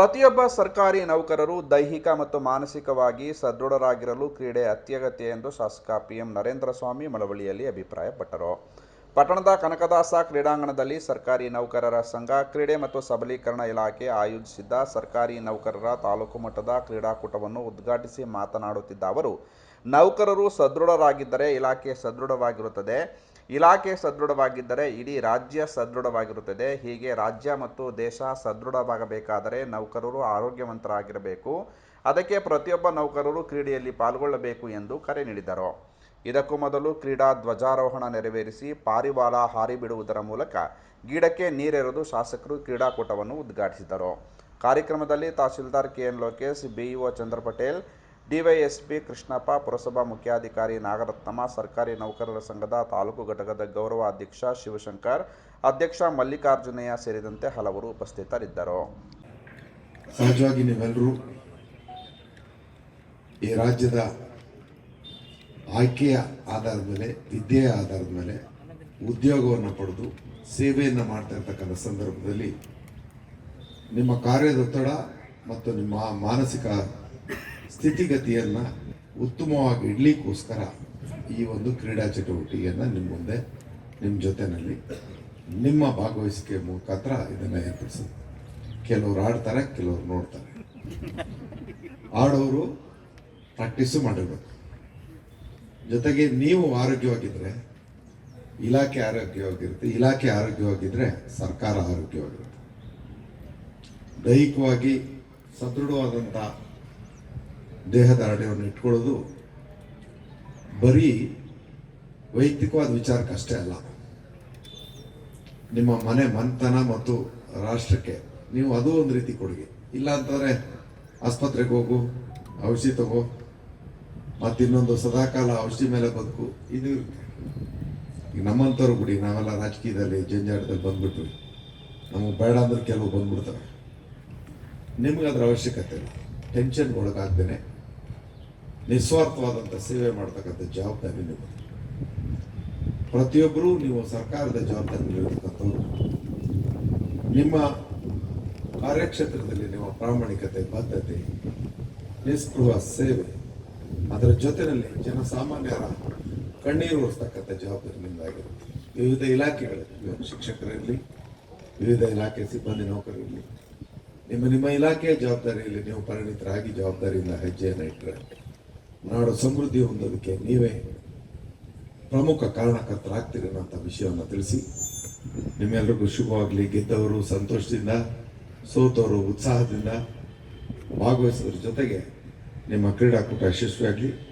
ಪ್ರತಿಯೊಬ್ಬ ಸರ್ಕಾರಿ ನೌಕರರು ದೈಹಿಕ ಮತ್ತು ಮಾನಸಿಕವಾಗಿ ಸದೃಢರಾಗಿರಲು ಕ್ರೀಡೆ ಅತ್ಯಗತ್ಯ ಎಂದು ಶಾಸಕ ಪಿಎಂ ನರೇಂದ್ರ ಸ್ವಾಮಿ ಮಳವಳ್ಳಿಯಲ್ಲಿ ಅಭಿಪ್ರಾಯಪಟ್ಟರು. ಪಟ್ಟಣದ ಕನಕದಾಸ ಕ್ರೀಡಾಂಗಣದಲ್ಲಿ ಸರ್ಕಾರಿ ನೌಕರರ ಸಂಘ, ಕ್ರೀಡೆ ಮತ್ತು ಸಬಲೀಕರಣ ಇಲಾಖೆ ಆಯೋಜಿಸಿದ್ದ ಸರ್ಕಾರಿ ನೌಕರರ ತಾಲೂಕು ಮಟ್ಟದ ಕ್ರೀಡಾಕೂಟವನ್ನು ಉದ್ಘಾಟಿಸಿ ಮಾತನಾಡುತ್ತಿದ್ದ ಅವರು, ನೌಕರರು ಸದೃಢರಾಗಿದ್ದರೆ ಇಲಾಖೆ ಸದೃಢವಾಗಿರುತ್ತದೆ. ಇಲಾಖೆ ಸದೃಢವಾಗಿದ್ದರೆ ಇಡೀ ರಾಜ್ಯ ಸದೃಢವಾಗಿರುತ್ತದೆ. ಹೀಗೆ ರಾಜ್ಯ ಮತ್ತು ದೇಶ ಸದೃಢವಾಗಬೇಕಾದರೆ ನೌಕರರು ಆರೋಗ್ಯವಂತರಾಗಿರಬೇಕು. ಅದಕ್ಕೆ ಪ್ರತಿಯೊಬ್ಬ ನೌಕರರು ಕ್ರೀಡೆಯಲ್ಲಿ ಪಾಲ್ಗೊಳ್ಳಬೇಕು ಎಂದು ಕರೆ ನೀಡಿದರು. ಇದಕ್ಕೂ ಮೊದಲು ಕ್ರೀಡಾ ಧ್ವಜಾರೋಹಣ ನೆರವೇರಿಸಿ ಪಾರಿವಾಳ ಹಾರಿ ಬಿಡುವುದರ ಮೂಲಕ ಗಿಡಕ್ಕೆ ನೀರೆರೆದು ಶಾಸಕರು ಕ್ರೀಡಾಕೂಟವನ್ನು ಉದ್ಘಾಟಿಸಿದರು. ಕಾರ್ಯಕ್ರಮದಲ್ಲಿ tahsildar KN Lokesh BEO Chandra Patel DYSP Krishnappa ಪುರಸಭಾ ಮುಖ್ಯಾಧಿಕಾರಿ ನಾಗರತ್ನಮ್ಮ, ಸರ್ಕಾರಿ ನೌಕರರ ಸಂಘದ ತಾಲೂಕು ಘಟಕದ ಗೌರವ ಅಧ್ಯಕ್ಷ ಶಿವಶಂಕರ್, ಅಧ್ಯಕ್ಷ ಮಲ್ಲಿಕಾರ್ಜುನಯ್ಯ ಸೇರಿದಂತೆ ಹಲವರು ಉಪಸ್ಥಿತರಿದ್ದರು. ಸಹಜವಾಗಿ ನೀವೆಲ್ಲರೂ ಈ ರಾಜ್ಯದ ಆಯ್ಕೆಯ ಆಧಾರದ ಮೇಲೆ, ವಿದ್ಯೆಯ ಆಧಾರದ ಮೇಲೆ ಉದ್ಯೋಗವನ್ನು ಪಡೆದು ಸೇವೆಯನ್ನು ಮಾಡ್ತಾ ಇರ್ತಕ್ಕಂಥ ಸಂದರ್ಭದಲ್ಲಿ ನಿಮ್ಮ ಕಾರ್ಯದೊತ್ತಡ ಮತ್ತು ನಿಮ್ಮ ಮಾನಸಿಕ ಸ್ಥಿತಿಗತಿಯನ್ನು ಉತ್ತಮವಾಗಿ ಇಡ್ಲಿಕ್ಕೋಸ್ಕರ ಈ ಒಂದು ಕ್ರೀಡಾ ಚಟುವಟಿಕೆಯನ್ನು ನಿಮ್ಮ ಮುಂದೆ ನಿಮ್ಮ ಜೊತೆಯಲ್ಲಿ ನಿಮ್ಮ ಭಾಗವಹಿಸಿಕೆ ಮುಖಾಂತರ ಇದನ್ನು ಏರ್ಪಡಿಸೋದು ಕೆಲವರು ಆಡ್ತಾರೆ, ಕೆಲವರು ನೋಡ್ತಾರೆ. ಆಡೋರು ಪ್ರಾಕ್ಟೀಸು ಮಾಡಿರ್ಬೇಕು. ಜೊತೆಗೆ ನೀವು ಆರೋಗ್ಯವಾಗಿದ್ದರೆ ಇಲಾಖೆ ಆರೋಗ್ಯವಾಗಿರುತ್ತೆ, ಇಲಾಖೆ ಆರೋಗ್ಯವಾಗಿದ್ದರೆ ಸರ್ಕಾರ ಆರೋಗ್ಯವಾಗಿರುತ್ತೆ. ದೈಹಿಕವಾಗಿ ಸದೃಢವಾದಂಥ ದೇಹದ ಆರೋಗ್ಯವನ್ನು ಇಟ್ಕೊಳ್ಳೋದು ಬರೀ ವೈಯಕ್ತಿಕವಾದ ವಿಚಾರಕ್ಕಷ್ಟೇ ಅಲ್ಲ. ನಿಮ್ಮ ಮನೆ ಮನ್ತನ ಮತ್ತು ರಾಷ್ಟ್ರಕ್ಕೆ ನೀವು ಅದು ಒಂದು ರೀತಿ ಕೊಡುಗೆ. ಇಲ್ಲ ಅಂತಂದ್ರೆ ಆಸ್ಪತ್ರೆಗೆ ಹೋಗು, ಔಷಧಿ ತಗೋ ಮತ್ತಿನ್ನೊಂದು ಸದಾಕಾಲ ಔಷಧಿ ಮೇಲೆ ಬದುಕು, ಇದು ಇರುತ್ತೆ. ಈಗ ನಮ್ಮಂಥವ್ರು ಬಿಡಿ, ನಾವೆಲ್ಲ ರಾಜಕೀಯದಲ್ಲಿ, ಜಂಜಾಟದಲ್ಲಿ ಬಂದ್ಬಿಟ್ವಿ ನಮಗೆ ಬೇಡ ಅಂದ್ರೆ ಕೆಲವು ಬಂದ್ಬಿಡ್ತಾರೆ ನಿಮ್ಗೆ ಅದರ ಅವಶ್ಯಕತೆ ಇಲ್ಲ. ಟೆನ್ಷನ್ ಒಳಗಾಗ್ದೇನೆ. ನಿಸ್ವಾರ್ಥವಾದಂಥ ಸೇವೆ ಮಾಡ್ತಕ್ಕಂಥ ಜವಾಬ್ದಾರಿ ನೀವು ಪ್ರತಿಯೊಬ್ಬರೂ ನೀವು ಸರ್ಕಾರದ ಜವಾಬ್ದಾರಿಗಳಿರ್ತಕ್ಕಂಥವ್ರು ನಿಮ್ಮ ಕಾರ್ಯಕ್ಷೇತ್ರದಲ್ಲಿ ನಿಮ್ಮ ಪ್ರಾಮಾಣಿಕತೆ, ಬದ್ಧತೆ, ನಿಸ್ಪೃಹ ಸೇವೆ, ಅದರ ಜೊತೆಯಲ್ಲಿ ಜನಸಾಮಾನ್ಯರ ಕಣ್ಣೀರು ಹೊರಿಸ್ತಕ್ಕಂಥ ಜವಾಬ್ದಾರಿ ನಿಮ್ಮದಾಗಿರುತ್ತೆ ವಿವಿಧ ಇಲಾಖೆಗಳಲ್ಲಿ ಶಿಕ್ಷಕರಲ್ಲಿ ವಿವಿಧ ಇಲಾಖೆ ಸಿಬ್ಬಂದಿ ನೌಕರರಿರಲಿ, ನಿಮ್ಮ ನಿಮ್ಮ ಇಲಾಖೆಯ ಜವಾಬ್ದಾರಿಯಲ್ಲಿ ನೀವು ಪರಿಣಿತರಾಗಿ ಜವಾಬ್ದಾರಿಯಿಂದ ಹೆಜ್ಜೆಯನ್ನು ಇಟ್ಟರೆ ನಾಡು ಸಮೃದ್ಧಿ ಹೊಂದೋದಕ್ಕೆ ನೀವೇ ಪ್ರಮುಖ ಕಾರಣಕರ್ತರಾಗ್ತೀರಿ ಅನ್ನೋಂಥ ವಿಷಯವನ್ನು ತಿಳಿಸಿ. ನಿಮ್ಮೆಲ್ಲರಿಗೂ ಶುಭವಾಗಲಿ. ಗೆದ್ದವರು ಸಂತೋಷದಿಂದ, ಸೋತವರು ಉತ್ಸಾಹದಿಂದ ಭಾಗವಹಿಸೋದ್ರ ಜೊತೆಗೆ ನಿಮ್ಮ ಕ್ರೀಡಾಕೂಟ ಯಶಸ್ವಿಯಾಗಲಿ.